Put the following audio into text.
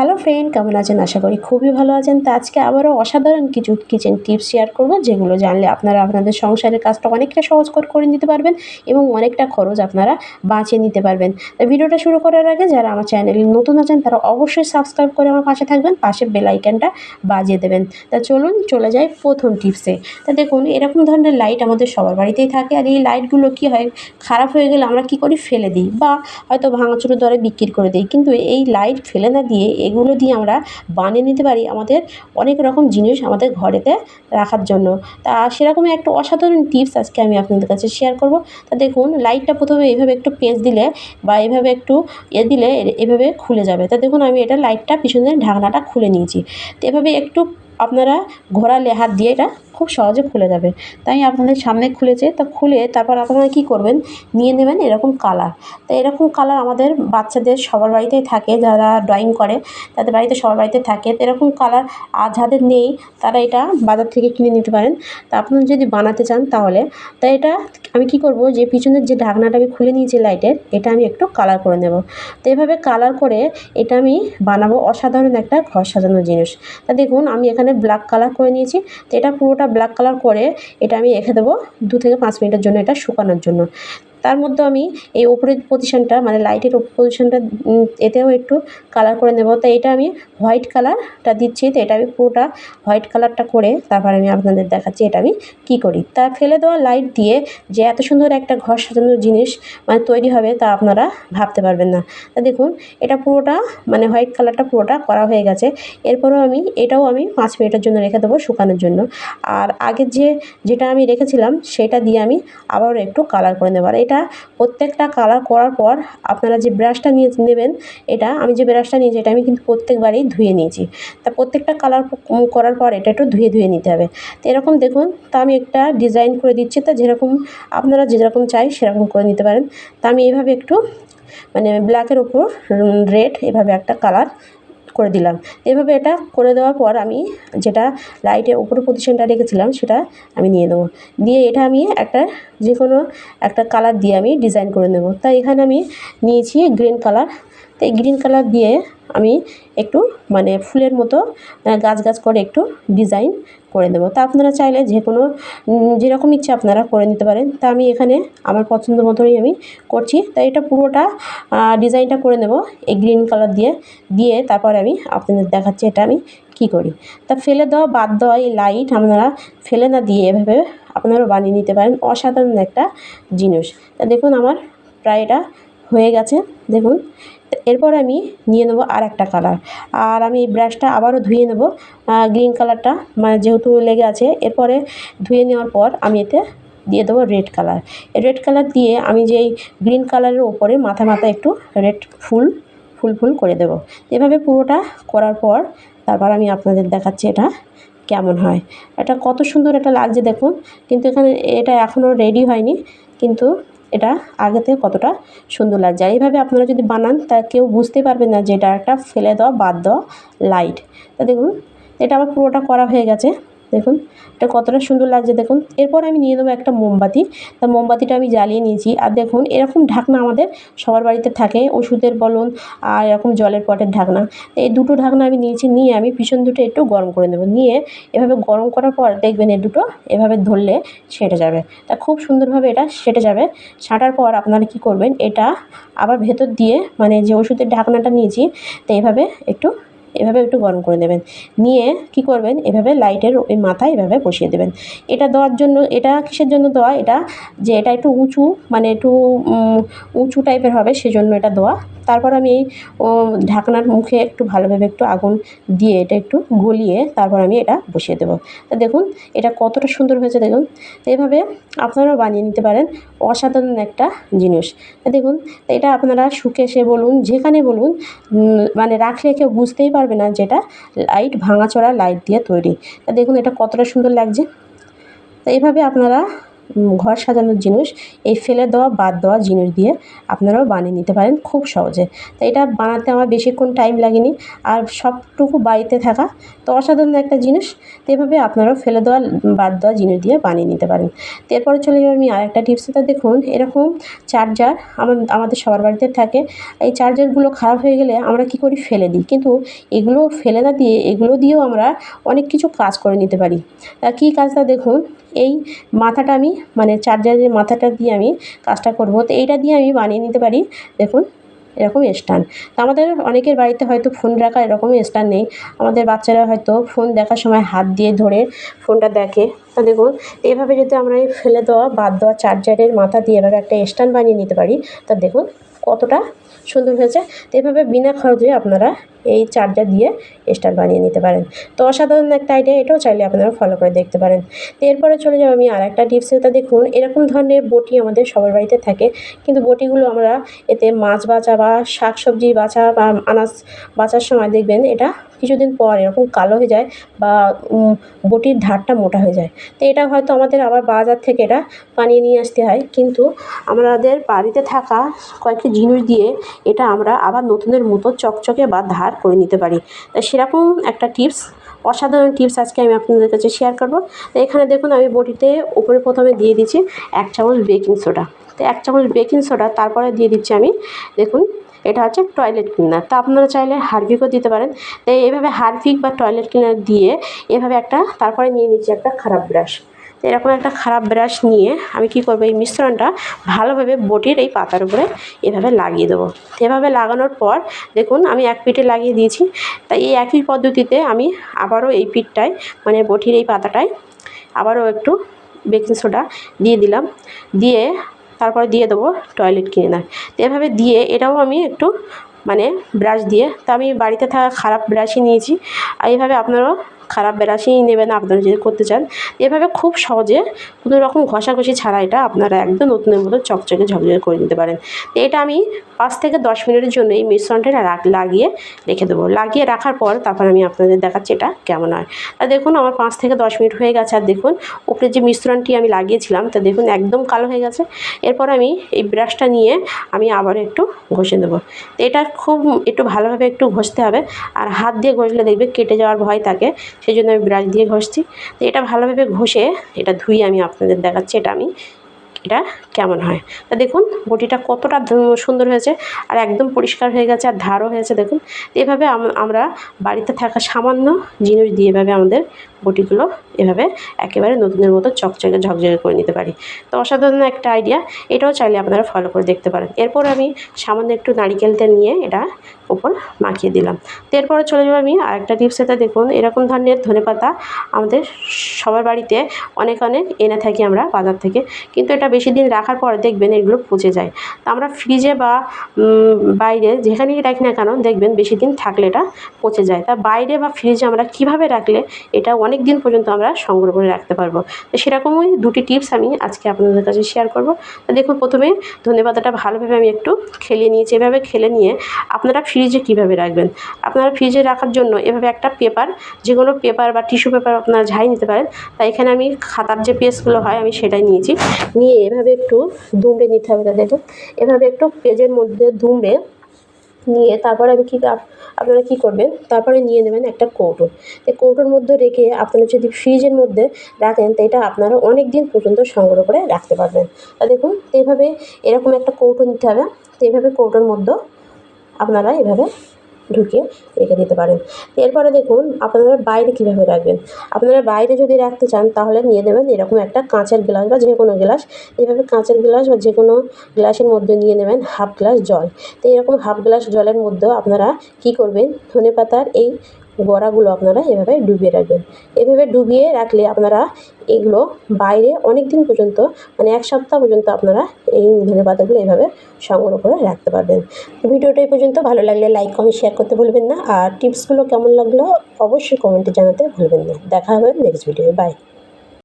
Hello friend, কেমন আছেন? আশা করি খুবই ভালো আছেন। তো আজকে আবারও অসাধারণ কিছু কিচেন টিপস শেয়ার করব, যেগুলো জানলে আপনারা আপনাদের সংসারের কাজটা অনেকটা সহজ করে নিতে পারবেন এবং অনেকটা খরচ আপনারা বাঁচিয়ে নিতে পারবেন। তো ভিডিওটা শুরু করার আগে যারা আমার চ্যানেলে নতুন আছেন, তারা অবশ্যই সাবস্ক্রাইব করে আমার পাশে থাকবেন, পাশে বেল আইকনটা বাজিয়ে দেবেন। তা চলুন চলে যাই প্রথম টিপসে তা দেখুন, এরকম ধরনের লাইট আমাদের সবার বাড়িতেই থাকে আর এই লাইটগুলো কী হয়, খারাপ হয়ে গেলে আমরা কী করি? ফেলে দিই বা হয়তো ভাঙাচুরো দরে বিক্রি করে দিই। কিন্তু এই লাইট ফেলে না দিয়ে এগুলো দিয়ে আমরা বানিয়ে নিতে পারি আমাদের অনেক রকম জিনিস আমাদের ঘরেতে রাখার জন্য। তা সেরকমই একটা অসাধারণ টিপস আজকে আমি আপনাদের কাছে শেয়ার করব। তা দেখুন লাইটটা প্রথমে এভাবে একটু পেঁচ দিলে বা এভাবে একটু এ দিলে এভাবে খুলে যাবে। তা দেখুন, আমি এটা লাইটটা পিছনের ঢাকনাটা খুলে নিয়েছি। তো এভাবে একটু আপনারা ঘোরালে, হাত দিয়ে এটা খুব সহজে খুলে যাবে। তাই আপনাদের সামনে খুলেছে, তা খুলে তারপর আপনারা কী করবেন? নিয়ে নেবেন এরকম কালার। তো এরকম কালার আমাদের বাচ্চাদের সবার বাড়িতেই থাকে, যারা ড্রয়িং করে, তাদের বাড়িতে সবার বাড়িতে থাকে। তো এরকম কালার আর যাদের নেই, তারা এটা বাজার থেকে কিনে নিতে পারেন। তা আপনারা যদি বানাতে চান তাহলে, তা এটা আমি কি করব, যে পিছনের যে ঢাকনাটা আমি খুলে নিয়েছি লাইটের, এটা আমি একটু কালার করে নেব। তো এভাবে কালার করে এটা আমি বানাবো অসাধারণ একটা ঘর সাজানোর জিনিস। তা দেখুন, আমি এখানে ব্ল্যাক কালার করে নিয়েছি। তো এটা পুরোটা ব্ল্যাক কালার করে এটা আমি রেখে দেবো দু থেকে পাঁচ মিনিটের জন্য এটা শুকানোর জন্য। তার মধ্যে আমি এই ওপরের পজিশনটা মানে লাইটের পজিশনটা এতেও একটু কালার করে নেব। তো এটা আমি হোয়াইট কালারটা দিচ্ছি। তো এটা আমি পুরোটা হোয়াইট কালারটা করে তারপর আমি আপনাদের দেখাচ্ছি এটা আমি কী করি। তা ফেলে দেওয়া লাইট দিয়ে যে এত সুন্দর একটা ঘর সাজানোর জিনিস মানে তৈরি হবে তা আপনারা ভাবতে পারবেন না। তা দেখুন, এটা পুরোটা মানে হোয়াইট কালারটা পুরোটা করা হয়ে গেছে। এরপরেও আমি এটাও আমি পাঁচ মিনিটের জন্য রেখে দেবো শুকানোর জন্য। আর আগের যে, যেটা আমি রেখেছিলাম, সেটা দিয়ে আমি আবারও একটু কালার করে নেব। আর এটা প্রত্যেকটা কালার করার পর আপনারা যে ব্রাশটা নিয়ে নেবেন, এটা আমি যে ব্রাশটা নিয়েছি এটা আমি কিন্তু প্রত্যেকবারই ধুয়ে নিয়েছি। তা প্রত্যেকটা কালার করার পর এটা একটু ধুয়ে ধুয়ে নিতে হবে। তো এরকম দেখুন, তা আমি একটা ডিজাইন করে দিচ্ছি, তা যেরকম আপনারা যেরকম চাই সেরকম করে নিতে পারেন। তা আমি এইভাবে একটু মানে ব্ল্যাকের ওপর রেড এভাবে একটা কালার করে দিলাম। এভাবে এটা করে দেওয়ার পর আমি যেটা লাইটের উপরে পজিশনটা রেখেছিলাম সেটা আমি নিয়ে নেব। দিয়ে এটা আমি একটা যে কোনো একটা কালার দিয়ে আমি ডিজাইন করে নেব। তাই এখানে আমি নিয়েছি গ্রিন কালার তো এই গ্রিন কালার দিয়ে আমি একটু মানে ফুলের মতো গাছ গাছ করে একটু ডিজাইন করে দেবো তা আপনারা চাইলে যে কোনো যেরকম ইচ্ছে আপনারা করে নিতে পারেন। তা আমি এখানে আমার পছন্দ মতনই আমি করছি। তাই এটা পুরোটা ডিজাইনটা করে নেব এই গ্রিন কালার দিয়ে। দিয়ে তারপর আমি আপনাদের দেখাচ্ছি এটা আমি কী করি। তা ফেলে দেওয়া বাদ দেওয়া এই লাইট আপনারা ফেলে না দিয়ে এভাবে আপনারা বানিয়ে নিতে পারেন। অসাধারণ একটা জিনিস। তা দেখুন আমার প্রায় এটা হয়ে গেছে, দেখুন। এরপর আমি নিয়ে নেব আর একটা কালার আর আমি ব্রাশটা আবারও ধুয়ে নেব। গ্রিন কালারটা মানে যেহেতু লেগে আছে, এরপরে ধুয়ে নেওয়ার পর আমি এতে দিয়ে দেবো রেড কালার রেড কালার দিয়ে আমি যেই গ্রিন কালারের ওপরে মাথা মাথা একটু রেড ফুল ফুল ফুল করে দেবো। এভাবে পুরোটা করার পর তারপর আমি আপনাদের দেখাচ্ছি এটা কেমন হয়। এটা কত সুন্দর এটা লাগছে দেখুন। কিন্তু এখানে এটা এখনও রেডি হয়নি, কিন্তু এটা আগে থেকে কতটা সুন্দর লাগছে। আর এইভাবে আপনারা যদি বানান, তা কেউ বুঝতে পারবেন না যে এটা একটা ফেলে দেওয়া, বাদ দেওয়া লাইট তা দেখুন, এটা আমার পুরোটা করা হয়ে গেছে। দেখুন, এটা কতটা সুন্দর লাগছে দেখুন। এরপর আমি নিয়ে নেব একটা মোমবাতি। তা মোমবাতিটা আমি জ্বালিয়ে নিয়েছি। আর দেখুন, এরকম ঢাকনা আমাদের সবার বাড়িতে থাকে, ওষুধের বলুন আর এরকম জলের পটের ঢাকনা। এই দুটো ঢাকনা আমি নিয়েছি, নিয়ে আমি পিছন দুটো একটু গরম করে নেব। নিয়ে এভাবে গরম করার পর দেখবেন এই দুটো এভাবে ধরলে সেটে যাবে। তা খুব সুন্দরভাবে এটা সেটে যাবে। ছাঁটার পর আপনারা কী করবেন, এটা আবার ভেতর দিয়ে মানে যে ওষুধের ঢাকনাটা নিয়েছি, তো এইভাবে একটু এভাবে একটু গরম করে নেবেন নিয়ে কি করবেন? এভাবে লাইটের ওই মাথায় এভাবে বসিয়ে দেবেন। এটা দেওয়ার জন্য, এটা কিসের জন্য দেওয়া? এটা যে এটা একটু উঁচু মানে একটু উঁচু টাইপের হবে, সেজন্য এটা দেওয়া। তারপর আমি এই ঢাকনার মুখে একটু ভালোভাবে একটু আগুন দিয়ে এটা একটু গলিয়ে তারপর আমি এটা বসিয়ে দেবো। তা দেখুন, এটা কতটা সুন্দর হয়েছে দেখুন। এভাবে আপনারাও বানিয়ে নিতে পারেন। অসাধারণ একটা জিনিস। দেখুন এটা আপনারা সুকেশে বলুন, যেখানে বলুন মানে রাখলে কেউ বুঝতেই পারবে না যেটা লাইট ভাঙাচড়া লাইট দিয়ে তৈরি। তা দেখুন এটা কতটা সুন্দর লাগছে। তো এইভাবে আপনারা ঘর সাজানোর জিনিস, এই ফেলে দেওয়া, বাদ দেওয়া জিনিস দিয়ে আপনারাও বানিয়ে নিতে পারেন খুব সহজে। তো এটা বানাতে আমার বেশিক্ষণ টাইম লাগেনি। আর সবটুকু বাড়িতে থাকা তো অসাধারণ একটা জিনিস। তো এভাবে আপনারাও ফেলে দেওয়া, বাদ দেওয়া জিনিস দিয়ে বানিয়ে নিতে পারেন। তো এরপরে চলে যাব আমি আর একটা টিপসটা দেখুন, এরকম চার্জার আমাদের সবার বাড়িতে থাকে। এই চার্জারগুলো খারাপ হয়ে গেলে আমরা কী করি? ফেলে দিই। কিন্তু এগুলো ফেলে না দিয়ে, এগুলো দিয়েও আমরা অনেক কিছু কাজ করে নিতে পারি। তা কী কাজটা দেখুন এই মাথাটা আমি মানে চার্জারের মাথাটা দিয়ে আমি কাজটা করব। তো এইটা দিয়ে আমি বানিয়ে নিতে পারি। দেখুন, এরকম স্ট্যান্ড। তো আমাদের অনেকের বাড়িতে হয়তো ফোন রাখা এরকম স্ট্যান্ড নেই। আমাদের বাচ্চারা হয়তো ফোন দেখার সময় হাত দিয়ে ধরে ফোনটা দেখে। তা দেখুন এভাবে যদি আমরা এই ফেলে দেওয়া, বাদ দেওয়া চার্জারের মাথা দিয়ে এভাবে একটা স্ট্যান্ড বানিয়ে নিতে পারি, তা দেখুন কতটা সুন্দর হয়েছে। তো এভাবে বিনা খরচে আপনারা এই চার্জার দিয়ে স্টার বানিয়ে নিতে পারেন। তো অসাধারণ একটা আইডিয়া এটাও চাইলে আপনারা ফলো করে দেখতে পারেন। তো এরপরে চলে যাব আমি আর একটা টিপস এটা দেখুন, এরকম ধরনের বটি আমাদের সবার বাড়িতে থাকে, কিন্তু বটিগুলো আমরা এতে মাছ বাছা বা শাক সবজি বাছা বা আনাজ বাঁচার সময় দেখবেন এটা কিছুদিন পর এরকম কালো হয়ে যায় বা বটির ধারটা মোটা হয়ে যায়। তো এটা হয়তো আমাদের আবার বাজার থেকে এটা বানিয়ে নিয়ে আসতে হয়, কিন্তু আমাদের বাড়িতে থাকা কয়েকটি জিনিস দিয়ে এটা আমরা আবার নতুনের মতো চকচকে বা ধার করে নিতে পারি। তা সেরকম একটা টিপস অসাধারণ টিপস আজকে আমি আপনাদের কাছে শেয়ার করব। তো এখানে দেখুন, আমি বটিতে উপরে প্রথমে দিয়ে দিচ্ছি এক চামচ বেকিং সোডা তো এক চামচ বেকিং সোডা তারপরে দিয়ে দিচ্ছি আমি, দেখুন, এটা হচ্ছে টয়লেট ক্লিনার তা আপনারা চাইলে হারপিকও দিতে পারেন। তো এইভাবে হারপিক বা টয়লেট ক্লিনার দিয়ে এভাবে একটা, তারপরে নিয়ে নিচ্ছি একটা খারাপ ব্রাশ এরকম একটা খারাপ ব্রাশ নিয়ে আমি কি করব? এই মিশ্রণটা ভালোভাবে বটির এই পাতার উপরে এভাবে লাগিয়ে দেবো। এভাবে লাগানোর পর দেখুন, আমি এক পিঠে লাগিয়ে দিয়েছি। তাই এই একই পদ্ধতিতে আমি আবারও এই পিঠটায় মানে বটির এই পাতাটায় আবারও একটু বেকিং সোডা দিয়ে দিলাম। দিয়ে তারপর দিয়ে দেবো টয়লেট ক্লিনার তো এভাবে দিয়ে এটাও আমি একটু মানে ব্রাশ দিয়ে। তো আমি বাড়িতে থাকা খারাপ ব্রাশই নিয়েছি। আর এইভাবে আপনারাও খারাপ ব্রাশই নেবেন আপনারা যদি করতে চান। এভাবে খুব সহজে কোনো রকম ঘষাঘষি ছাড়া এটা আপনারা একদম নতুনের মতো চকচকে ঝকঝকে করে নিতে পারেন। এটা আমি পাঁচ থেকে দশ মিনিটের জন্য এই মিশ্রণটা লাগিয়ে রেখে দেবো। লাগিয়ে রাখার পর তারপর আমি আপনাদের দেখাচ্ছি এটা কেমন হয়। তা দেখুন, আমার পাঁচ থেকে দশ মিনিট হয়ে গেছে। আর দেখুন, উপরে যে মিশ্রণটি আমি লাগিয়েছিলাম, তা দেখুন একদম কালো হয়ে গেছে। এরপর আমি এই ব্রাশটা নিয়ে আমি আবার একটু ঘষে দেবো। তো এটা খুব একটু ভালোভাবে একটু ঘষতে হবে। আর হাত দিয়ে ঘষলে দেখবে কেটে যাওয়ার ভয় থাকে। সেই জন্য আমি ব্রাশ দিয়ে ঘষছি। তো এটা ভালোভাবে ঘষে এটা ধুই আমি আপনাদের দেখাচ্ছি এটা আমি, এটা কেমন হয়। তা দেখুন, বটিটা কতটা সুন্দর হয়েছে আর একদম পরিষ্কার হয়ে গেছে আর ধারও হয়েছে দেখুন। এভাবে আম- আমরা বাড়িতে থাকা সামান্য জিনিস দিয়ে এভাবে আমাদের বটিগুলো এভাবে একেবারে নতুনের মতো চকচকে ঝকঝকে করে নিতে পারি। তো অসাধারণ একটা আইডিয়া এটাও চাইলে আপনারা ফলো করে দেখতে পারেন। এরপর আমি সামান্য একটু নারিকেল তেল নিয়ে এটা উপর মাখিয়ে দিলাম। তো এরপরে চলে যাব আমি আরেকটা টিপস এটা দেখুন, এরকম ধরনের ধনেপাতা আমাদের সবার বাড়িতে অনেক অনেক এনে থাকি আমরা বাজার থেকে। কিন্তু এটা বেশি দিন রাখার পর দেখবেন এগুলো পচে যায়। তো আমরা ফ্রিজে বা বাইরে যেখানেই রাখি না কেন দেখবেন বেশি দিন থাকলে এটা পচে যায়। তা বাইরে বা ফ্রিজে আমরা কীভাবে রাখলে এটা অনেক দিন পর্যন্ত আমরা সংগ্রহ করে রাখতে পারব। তো সেরকমই দুটি টিপস আমি আজকে আপনাদের কাছে শেয়ার করব। দেখুন, প্রথমে ধনেপাতাটা ভালোভাবে আমি একটু খেলিয়ে নিয়েছি। এভাবে খেলে নিয়ে আপনারা ফ্রিজে কীভাবে রাখবেন? আপনারা ফ্রিজে রাখার জন্য এভাবে একটা পেপার যে কোনো পেপার বা টিস্যু পেপার আপনারা ঝাই নিতে পারেন। তাই এখানে আমি খাতার যে পেজগুলো হয়, আমি সেটাই নিয়েছি। নিয়ে এভাবে একটু দুমড়ে নিতে হবে দেখুন। এভাবে একটু পেজের মধ্যে দুমড়ে নিয়ে তারপরে আমি কী আপ- আপনারা কী করবেন? তারপরে নিয়ে নেবেন একটা কৌটো। এই কৌটোর মধ্যে রেখে আপনারা যদি ফ্রিজের মধ্যে রাখেন, তো এটা আপনারা অনেক দিন পর্যন্ত সংগ্রহ করে রাখতে পারবেন। তা দেখুন, এইভাবে এরকম একটা কৌটো নিতে হবে। তো এইভাবে কৌটোর মধ্যে আপনারা এভাবে ঢুকিয়ে রেখে দিতে পারেন। এরপরে দেখুন আপনারা বাইরে কীভাবে রাখবেন। আপনারা বাইরে যদি রাখতে চান তাহলে নিয়ে নেবেন এরকম একটা কাঁচের গ্লাস বা যে কোনো গ্লাস। এভাবে কাঁচের গ্লাস বা যে কোনো গ্লাসের মধ্যে নিয়ে নেবেন হাফ গ্লাস জল। তো এরকম হাফ গ্লাস জলের মধ্যেও আপনারা কি করবেন? ধনে পাতার এই বড়াগুলো আপনারা এভাবে ডুবিয়ে রাখবেন। এভাবে ডুবিয়ে রাখলে আপনারা এগুলো বাইরে অনেক দিন পর্যন্ত মানে এক সপ্তাহ পর্যন্ত আপনারা এই ধনে পাতাগুলো এভাবে সংগ্রহ করে রাখতে পারবেন। ভিডিওটা এই পর্যন্ত। ভালো লাগলে লাইক কমেন্ট শেয়ার করতে ভুলবেন না। আর টিপসগুলো কেমন লাগল অবশ্যই কমেন্টে জানাতে ভুলবেন না। দেখা হবে নেক্সট ভিডিও বাই